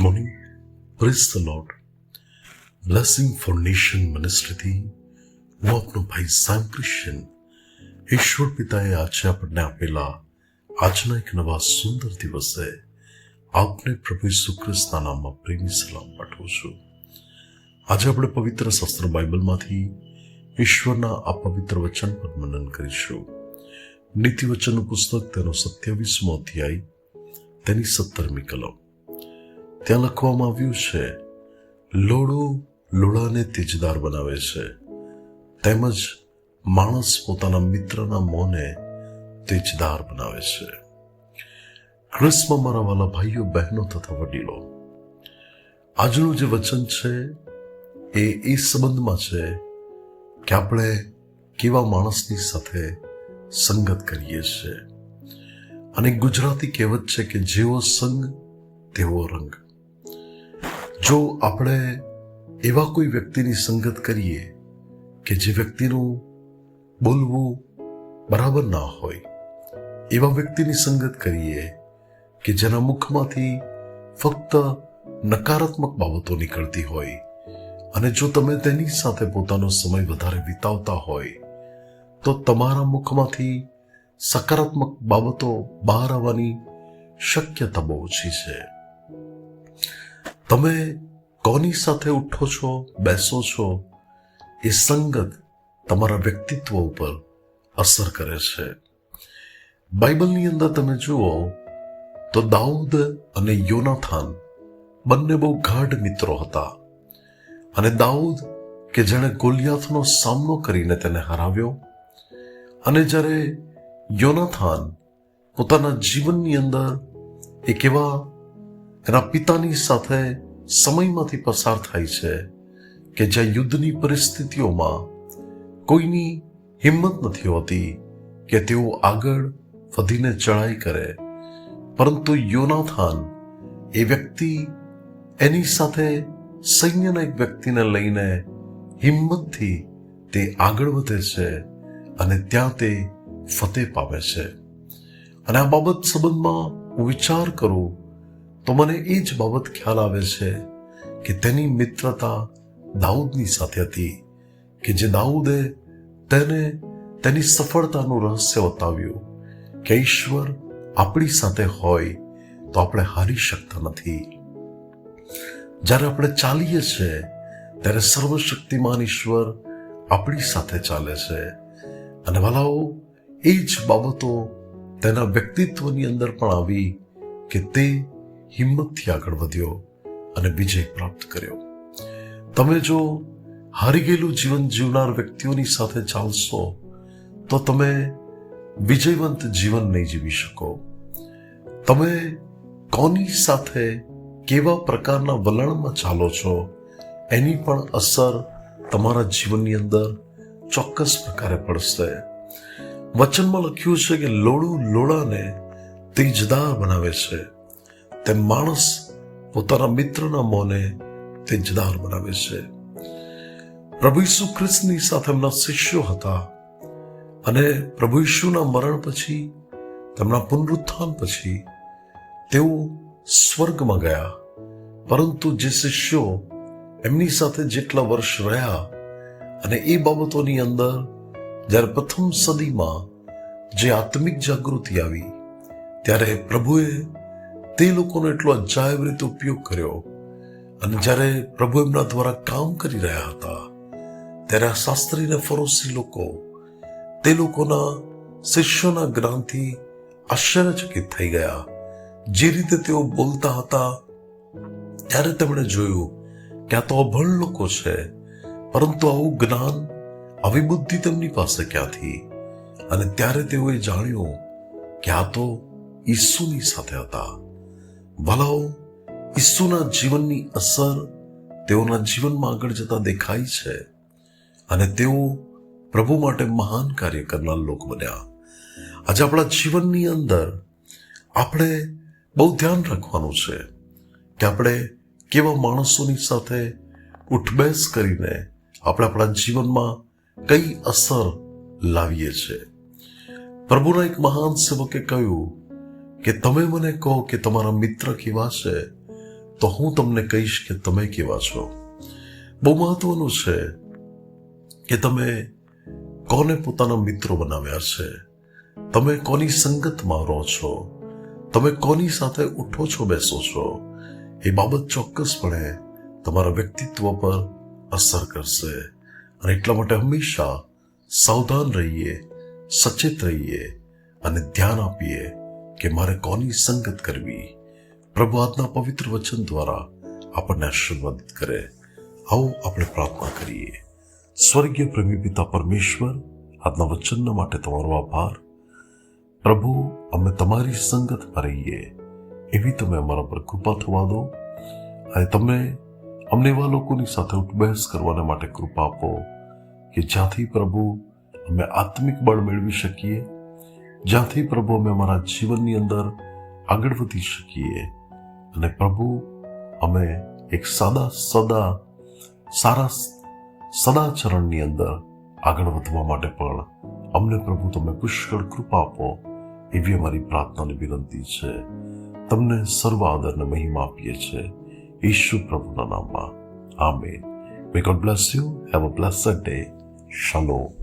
Good morning praise the lord blessing for nation મિનિસ્ટ્રીથી હું આપનો ભાઈ સામ ક્રિશ્ચન ઈશ્વર પિતાએ આજે આપણને આપેલા આજના એક નવા સુંદર દિવસે આપને પ્રભુ ઈસુ ખ્રિસ્તના નામમાં પ્રેમી સલામ પાઠવું છું આજે આપણે પવિત્ર શાસ્ત્ર બાઇબલમાંથી ઈશ્વરના આ પવિત્ર વચન પર મનન કરીશું નીતિ વચનનું પુસ્તક તેનો સત્યાવીસમો અધ્યાય તેની સત્તરમી કલમ ત્યાં લખવામાં આવ્યું છે, લોડું લોડાને તેજદાર બનાવે છે. તેમજ માણસ પોતાના મિત્રના મોંને તેજદાર બનાવે છે. ક્રિસ્મ મારા વાલા ભાઈઓ, બહેનો તથા વડીલો, આજનું જે વચન છે એ એ સંબંધમાં છે કે આપણે કેવા માણસની સાથે સંગત કરીએ છીએ. અને ગુજરાતી કહેવત છે કે જેવો સંગ, તેવો રંગ. જો આપણે એવા કોઈ વ્યક્તિની સંગત કરીએ કે જે વ્યક્તિનું બોલવું બરાબર ના હોય, એવા વ્યક્તિની સંગત કરીએ કે જેના મુખમાંથી ફક્ત નકારાત્મક બાબતો નીકળતી હોય અને જો તમે તેની સાથે પોતાનો સમય વધારે વિતાવતા હોય, તો તમારા મુખમાંથી સકારાત્મક બાબતો બહાર આવવાની શક્યતા બહુ ઓછી છે. તમે કોની સાથે ઉઠો છો, બેસો છો, એ સંગત તમારા વ્યક્તિત્વ ઉપર અસર કરે છે. બાઇબલની અંદર તમે જુઓ તો દાઉદ અને યોનાથાન બંને બહુ ગાઢ મિત્રો હતા. અને દાઉદ કે જેણે ગોલિયાથનો સામનો કરીને તેને હરાવ્યો અને જ્યારે યોનાથાન પોતાના જીવનની અંદર એક એવા એના પિતાની સાથે સમયમાંથી પસાર થાય છે કે જ્યાં યુદ્ધની પરિસ્થિતિઓમાં કોઈની હિંમત નથી હોતી કે તેઓ આગળ વધીને ચડાઈ કરે. પરંતુ યોનાથાન એ વ્યક્તિ એની સાથે સૈન્યના એક વ્યક્તિને લઈને હિંમતથી તે આગળ વધે છે અને ત્યાં તે ફતેહ પામે છે. અને આ બાબત સંબંધમાં હું વિચાર કરું તો મને એ જ બાબત ખ્યાલ આવે છે કે તેની મિત્રતા દાઉદની સાથે હતી કે જે દાઉદે તેને તેની સફળતાનું રહસ્ય બતાવ્યું કે ઈશ્વર આપણી સાથે હોય તો આપણે હારી શકતા નથી. જ્યારે આપણે ચાલીએ છીએ ત્યારે સર્વશક્તિમાન ઈશ્વર આપણી સાથે ચાલે છે. અને વાલાઓ, એ જ બાબતો તેના વ્યક્તિત્વની અંદર પણ આવી કે તે હિંમતથી આગળ વધ્યો અને વિજય પ્રાપ્ત કર્યો. તમે જો હારી ગયેલું જીવન જીવનાર વ્યક્તિઓની સાથે ચાલશો, તો તમે વિજયવંત જીવન નહીં જીવી શકો. તમે કોની સાથે કેવા પ્રકારના વલણમાં ચાલો છો, એની પણ અસર તમારા જીવનની અંદર ચોક્કસ પ્રકારે પડશે. વચનમાં લખ્યું છે કે લોડું લોડાને તેજદાર બનાવે છે. તે માણસ પોતાના મિત્રના મોને તે જદાર બનાવે છે. પ્રભુ ઈસુ ખ્રિસ્તની સાથે એમના શિષ્યો હતા અને પ્રભુ ઈશુના મરણ પછી, તેમના પુનરુત્થાન પછી તેઓ સ્વર્ગમાં ગયા. પરંતુ જે શિષ્યો એમની સાથે જેટલા વર્ષ રહ્યા અને એ બાબતોની અંદર જ્યારે પ્રથમ સદીમાં જે આત્મિક જાગૃતિ આવી, ત્યારે પ્રભુએ તે લોકોનો એટલો અજાયબ રીતે ઉપયોગ કર્યો અને જ્યારે પ્રભુ એમના દ્વારા કામ કરી રહ્યા હતા, ત્યારે આ શાસ્ત્રી ને ફરોશી લોકો તે લોકોના શિષ્યોના જ્ઞાનથી આશ્ચર્યચકિત થઈ ગયા. જે રીતે તેઓ બોલતા હતા, ત્યારે તેમણે જોયું કે આ તો અભણ લોકો છે, પરંતુ આવું જ્ઞાન, આવી બુદ્ધિ તેમની પાસે ક્યાંથી? અને ત્યારે તેઓએ જાણ્યું કે આ તો ઈસુની સાથે હતા. ભલાઓ ઈસુના જીવનની અસર તેઓના જીવનમાં આગળ જતા દેખાય છે અને તેઓ પ્રભુ માટે મહાન કાર્ય કરનાર લોકો બન્યા. આજે આપણા જીવનની અંદર આપણે બહુ ધ્યાન રાખવાનું છે કે આપણે કેવા માણસોની સાથે ઉઠબેસ કરીને આપણે આપણા જીવનમાં કઈ અસર લાવીએ છીએ. પ્રભુના એક મહાન સેવકે કહ્યું કે તમે મને કહો કે તમારા મિત્ર કેવા છે, તો હું તમને કહીશ કે તમે કેવા છો. બહુ મહત્વનું છે કે તમે કોને પોતાના મિત્રો બનાવ્યા છે. તમે કોની સંગતમાં રહો છો. તમે કોની સાથે ઉઠો છો, બેસો છો. એ બાબત ચોક્કસપણે તમારા વ્યક્તિત્વ પર અસર કરશે. અને એટલા માટે હંમેશા સાવધાન રહીએ, સચેત રહીએ અને ધ્યાન આપીએ. કે મારે કોની સંગત કરવી? પ્રભુ આજના પવિત્ર વચન દ્વારા આપણને આશીર્વાદિત કરે. આવો આપણે પ્રાર્થના કરીએ. સ્વર્ગીય પ્રેમી પિતા પરમેશ્વર, આજના વચનના માટે તમારો આભાર. પ્રભુ, અમે તમારી સંગતમાં રહીએ એવી તમે અમારા પર કૃપા થવા દો. અને તમે અમને એવા લોકોની સાથે ઉઠબહેસ કરવાને માટે કૃપા આપો કે જ્યાંથી પ્રભુ, અમે આત્મિક બળ મેળવી શકીએ. જ્યાંથી પ્રભુ અમે અમારા જીવનની અંદર આગળ વધી શકીએ અને પ્રભુ, અમે એક સાદા સદા, સારા સદાચરણની અંદર આગળ વધવા માટે પણ અમને પ્રભુ તમે પુષ્કળ કૃપા આપો એવી અમારી પ્રાર્થનાની વિનંતી છે. તમને સર્વ આદરને મહિમા આપીએ છીએ. ઈશુ પ્રભુના નામમાં. Amen. May God bless you have a blessed day shalom